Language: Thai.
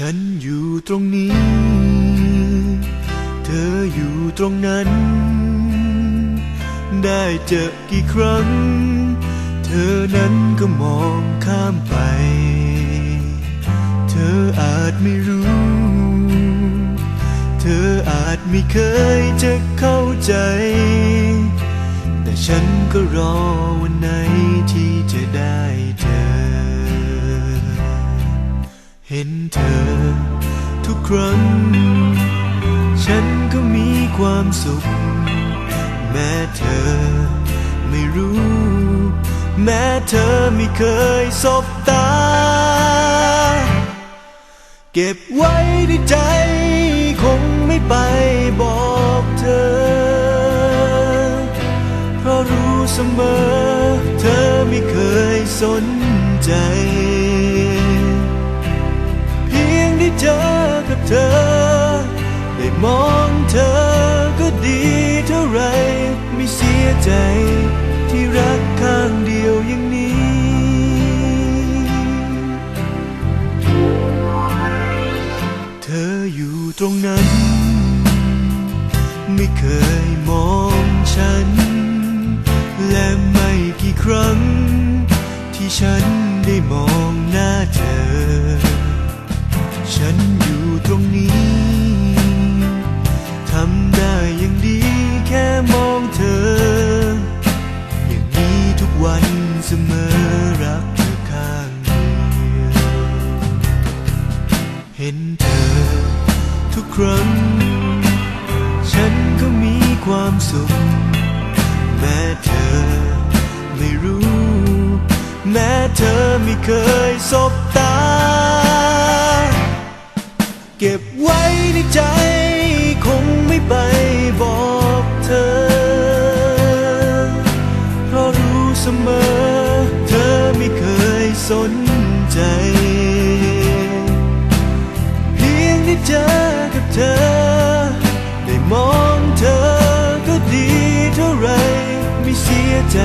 ฉันอยู่ตรงนี้ เธออยู่ตรงนั้น ได้เจอกี่ครั้ง เธอนั้นก็มองข้ามไป เธออาจไม่รู้ เธออาจไม่เคยจะเข้าใจ แต่ฉันก็รอวันไหนที่จะได้เจอ ห็นเธอ ทุกครั้ง ฉันก็มีความสุข แม้เธอไม่รู้ แม้เธอไม่เคยสบตา เก็บไว้ในใจ คงไม่ไปบอกเธอ เพราะรู้เสมอ เธอไม่เคยสนใจ ใจที่รักข้างเดียวอย่างนี้ เธออยู่ตรงนั้น ไม่เคยมองฉัน และไม่กี่ครั้ง ที่ฉันได้มองหน้าเธอ ฉันอยู่ตรงนี้ วันเสมอรักเธอข้างเดียวเห็นเธอทุกครั้ง ฉันก็มีความสุข แม้เธอไม่รู้ แม้เธอไม่เคยสบตา เก็บไว้ในใจ สนใจ เพียงได้เจอกับเธอ ได้มองเธอก็ดีเท่าไรไม่เสียใจ